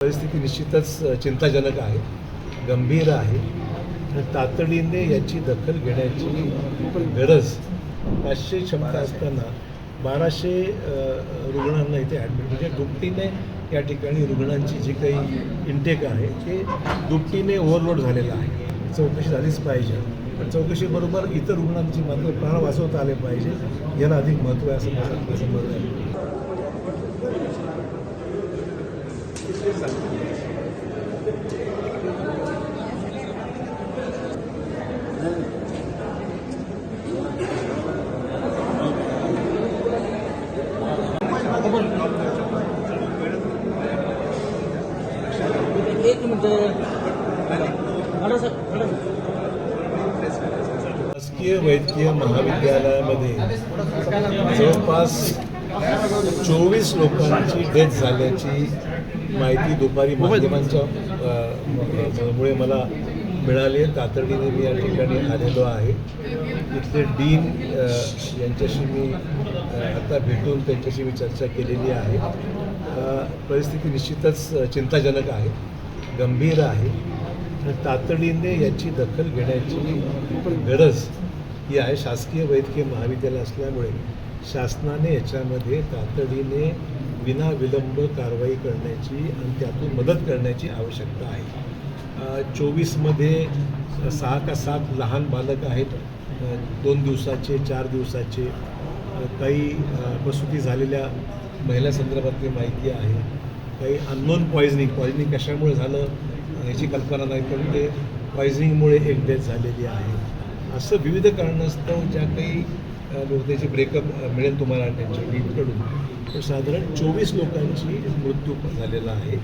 परिस्थिती निश्चितच चिंताजनक आहे गंभीर आहे. तर तातडीने याची दखल घेण्याची गरज पाचशे क्षमता असताना बाराशे रुग्णांना इथे ॲडमिट म्हणजे दुपटीने या ठिकाणी रुग्णांची जी काही इंटेक आहे ते दुपटीने ओव्हरलोड झालेलं आहे. चौकशी झालीच पाहिजे. पण चौकशीबरोबर इतर रुग्णांची मात्र प्राण वाचवता आले पाहिजे. याला अधिक महत्त्व आहे असं माझं असं मत आहे. शासकीय वैद्यकीय महाविद्यालयामध्ये जवळपास चोवीस लोकांची डेथ झाल्याची माहिती दुपारी माध्यमांच्या मुळे मला मिळाली आहे. तातडीने मी या ठिकाणी आलेलो आहे. इथले डीन यांच्याशी मी आता भेटून त्यांच्याशी मी चर्चा केलेली आहे. परिस्थिती निश्चितच चिंताजनक आहे. गंभीर आहे. आणि तातडीने याची दखल घेण्याची गरज ही आहे. शासकीय वैद्यकीय महाविद्यालय असल्यामुळे शासनाने याच्यामध्ये तातडीने विनाविलंब कारवाई करण्याची आणि त्यातून मदत करण्याची आवश्यकता आहे. चोवीसमध्ये सहा का सात लहान बालक आहेत. दोन दिवसाचे चार दिवसाचे. काही प्रसूती झालेल्या महिला संदर्भातली माहिती आहे. काही अननोन पॉयझनिंग पॉयझनिंग कशामुळे झालं? याची कल्पना नाही पण ते पॉयझनिंगमुळे एक डेथ झालेली आहे. असं विविध कारणास्तव ज्या काही लोक त्याची ब्रेकअप मिळेल तुम्हाला त्यांच्या टीमकडून तर साधारण चोवीस लोकांची मृत्यू झालेला आहे.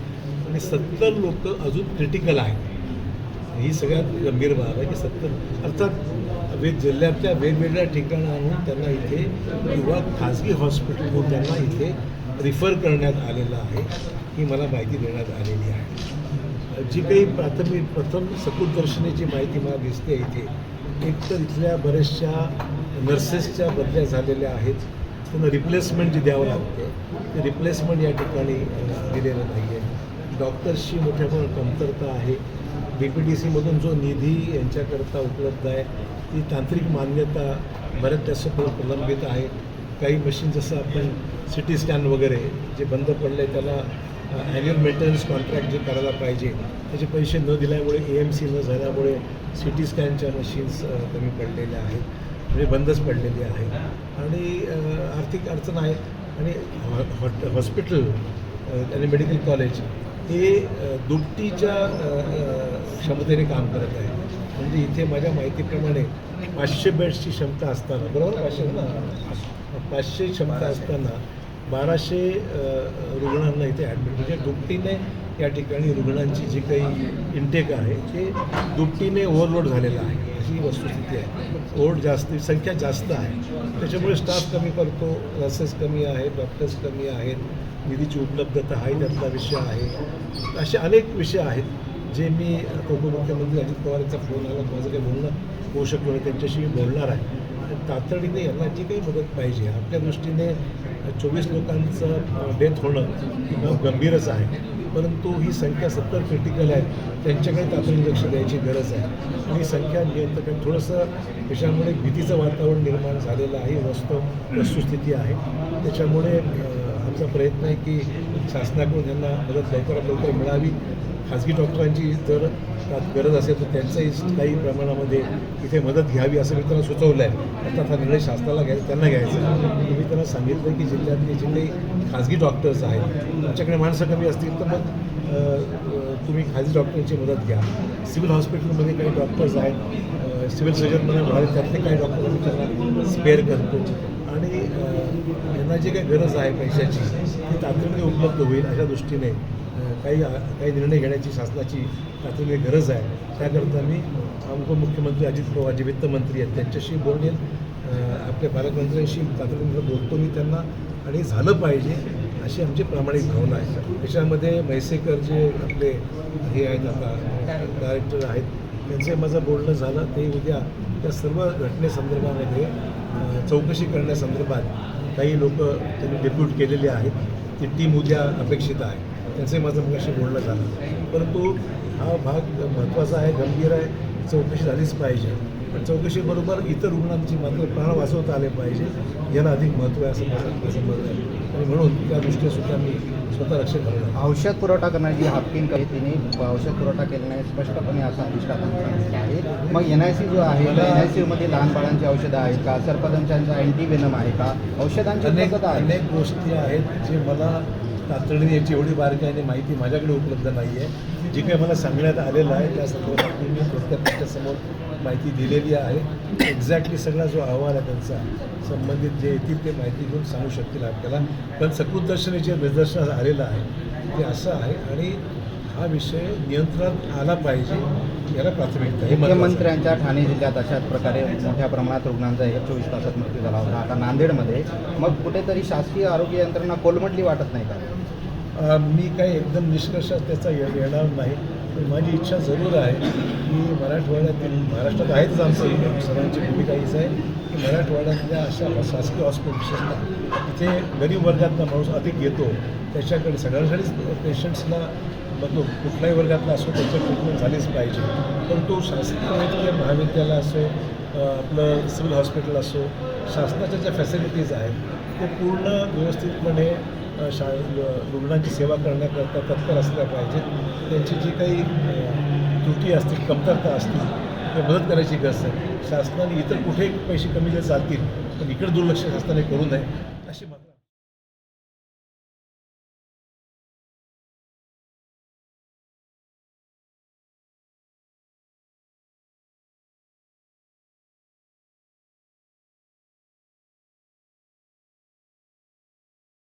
आणि सत्तर लोक अजून क्रिटिकल आहेत. ही सगळ्यात गंभीर बाब आहे की सत्तर अर्थात वेग जिल्ह्यातल्या वेगवेगळ्या ठिकाणाहून त्यांना इथे किंवा खाजगी हॉस्पिटलहून त्यांना इथे रिफर करण्यात आलेलं आहे. ही मला माहिती देण्यात आलेली आहे. जी काही प्राथमिक प्रथम सकृतदर्शनीची माहिती मला दिसते इथे एक तर इथल्या बऱ्याचशा नर्सेसच्या बदल्या झालेल्या आहेत. त्यांना रिप्लेसमेंट जी द्यावं लागते ते रिप्लेसमेंट या ठिकाणी दिलेलं नाही आहे डॉक्टर्सची मोठ्या प्रमाणात कमतरता आहे. बी पी डी सीमधून जो निधी यांच्याकरता उपलब्ध आहे ती तांत्रिक मान्यता बऱ्याच जास्त प्र- प्रलंबित आहे. काही मशीन जसं आपण सी टी स्कॅन वगैरे जे बंद पडले त्याला ॲन्युअल मेंटेनन्स कॉन्ट्रॅक्ट जे करायला पाहिजे त्याचे पैसे न दिल्यामुळे ए एम सी न झाल्यामुळे सी टी स्कॅनच्या मशीन्स कमी पडलेल्या आहेत. म्हणजे बंदच पडलेली आहे आणि आर्थिक अडचण आहे. आणि हॉ हॉट हॉस्पिटल आणि मेडिकल कॉलेज हे दुपटीच्या क्षमतेने काम करत आहे म्हणजे इथे माझ्या माहितीप्रमाणे पाचशे बेड्सची क्षमता असताना बरोबर पाचशे? ना पाचशे क्षमता असताना बाराशे रुग्णांना इथे ॲडमिट म्हणजे दुपटीने या ठिकाणी रुग्णांची जी काही इंटेक आहे ते दुपटीने ओव्हरलोड झालेलं आहे. अशी वस्तुस्थिती आहे. ओढ जास्त संख्या जास्त आहे. त्याच्यामुळे स्टाफ कमी करतो नर्सेस कमी आहेत डॉक्टर्स कमी आहेत निधीची उपलब्धता आहे त्यातला विषय आहे. असे अनेक विषय आहेत जे मी उपमुख्यमंत्री अजित पवार यांचा फोन आला माझं काही बोलणं होऊ शकलो नाही त्यांच्याशी मी बोलणार आहे. तातडीने यांना जी काही मदत पाहिजे आपल्या दृष्टीने चोवीस लोकांचं डेथ होणं गंभीरच आहे. परंतु ही संख्या सत्तर क्रिटिकल आहे. त्यांच्याकडे तातडीने लक्ष द्यायची गरज आहे. आणि ही संख्या नियंत्रण थोडंसं देशामुळे भीतीचं वातावरण निर्माण झालेलं आहे. वस्तू वस्तुस्थिती आहे. त्याच्यामुळे आमचा प्रयत्न आहे की शासनाकडून त्यांना मदत लवकरात लवकर मिळावी खाजगी डॉक्टरांची जर त्यात गरज असेल तर त्यांचंही काही प्रमाणामध्ये इथे मदत घ्यावी असं मी त्यांना सुचवलं आहे अर्थात हा निर्णय शासनाला घ्यायचा त्यांना घ्यायचा मी त्यांना सांगितलं की जिल्ह्यातले जे काही खाजगी डॉक्टर्स आहेत त्यांच्याकडे माणसं कमी असतील तर मग तुम्ही खाजगी डॉक्टरांची मदत घ्या. सिव्हिल हॉस्पिटलमध्ये काही डॉक्टर्स आहेत सिव्हिल सर्जनमध्ये त्यातले काही डॉक्टर आम्ही त्यांना स्पेअर करतो. आणि यांना जी काही गरज आहे पैशाची ती तातडीने उपलब्ध होईल अशा दृष्टीने काही काही निर्णय घेण्याची शासनाची तातडीने गरज आहे. त्याकरता मी उपमुख्यमंत्री अजित पवार जे वित्तमंत्री आहेत त्यांच्याशी बोलणेन आपल्या पालकमंत्र्यांशी तातडीने बोलतो मी त्यांना आणि झालं पाहिजे अशी आमची प्रामाणिक भावना आहे. त्याच्यामध्ये म्हैसेकर जे आपले हे आहेत आता डायरेक्टर आहेत त्यांचे माझं बोलणं झालं ते उद्या त्या सर्व घटनेसंदर्भामध्ये चौकशी करण्यासंदर्भात काही लोक त्यांनी डेप्यूट केलेले आहेत. ती टीम उद्या अपेक्षित आहे. त्यांचंही माझं मगाशी बोलणं झालं. परंतु हा भाग महत्त्वाचा आहे गंभीर आहे. चौकशी झालीच पाहिजे. पण चौकशीबरोबर इतर रुग्णांची मात्र प्राण वाचवता आले पाहिजे. याला अधिक महत्त्व आहे असं माझं माझं मत आहे. आणि म्हणून त्या दृष्टीने सुद्धा मी स्वतः रक्षण करणार औषध पुरवठा करणारी जी हाफकिन काही तिने औषध पुरवठा केला नाही स्पष्टपणे असं अधिष्ठातांनी सांगितलं आहे. मग एन आय सी जो आहे एन आय सीमध्ये लहान बाळांची औषधं आहेत का? सर्पदंशांचा अँटी वेनम आहे का? औषधांची अनेक अनेक गोष्टी आहेत जे मला तातडीने याची एवढी बारकाईने माहिती माझ्याकडे उपलब्ध नाही आहे जी काही मला सांगण्यात आलेलं आहे त्या संदर्भात मी प्रत्येक समोर माहिती दिलेली आहे. एक्झॅक्टली सगळा जो अहवाल आहे त्यांचा संबंधित जे येतील ते माहिती घेऊन सांगू शकतील आपल्याला. पण सकृतदर्शनी जे निदर्शनास आलेलं आहे ते असं आहे आणि हा विषय नियंत्रणात आला पाहिजे याला प्राथमिकता हे आहे. मुख्यमंत्र्यांच्या ठाणे जिल्ह्यात अशाच प्रकारे मोठ्या प्रमाणात रुग्णांचा एक चोवीस तासात मृत्यू झाला होता. आता नांदेडमध्ये मग कुठेतरी शासकीय आरोग्य यंत्रणा कोलमडली वाटत नाही का? मी काही एकदम निष्कर्ष त्याचा येणार नाही. पण माझी इच्छा जरूर आहे की मराठवाड्यातील महाराष्ट्रात आहेतच आमचं सर्वांची भूमिका हीच आहे की मराठवाड्यातल्या अशा शासकीय हॉस्पिटल्सना तिथे गरीब वर्गातला माणूस अधिक येतो त्याच्याकडे सगळ्यांसाठीच पेशंट्सला मग कुठल्याही वर्गातला असो त्याचं ट्रीटमेंट झालीच पाहिजे. पण तो शासकीय महाविद्यालय असो आपलं सिव्हिल हॉस्पिटल असो शासनाच्या ज्या फॅसिलिटीज आहेत ते पूर्ण व्यवस्थितपणे शा रुग्णांची सेवा करण्याकरता तत्पर असल्या पाहिजेत. त्यांची जी काही त्रुटी असतील कमतरता असतील ते मदत करायची गरज आहे. शासनाने इतर कुठे पैसे कमी जर चालतील पण इकडे दुर्लक्ष शासनाने करू नये अशी मागणी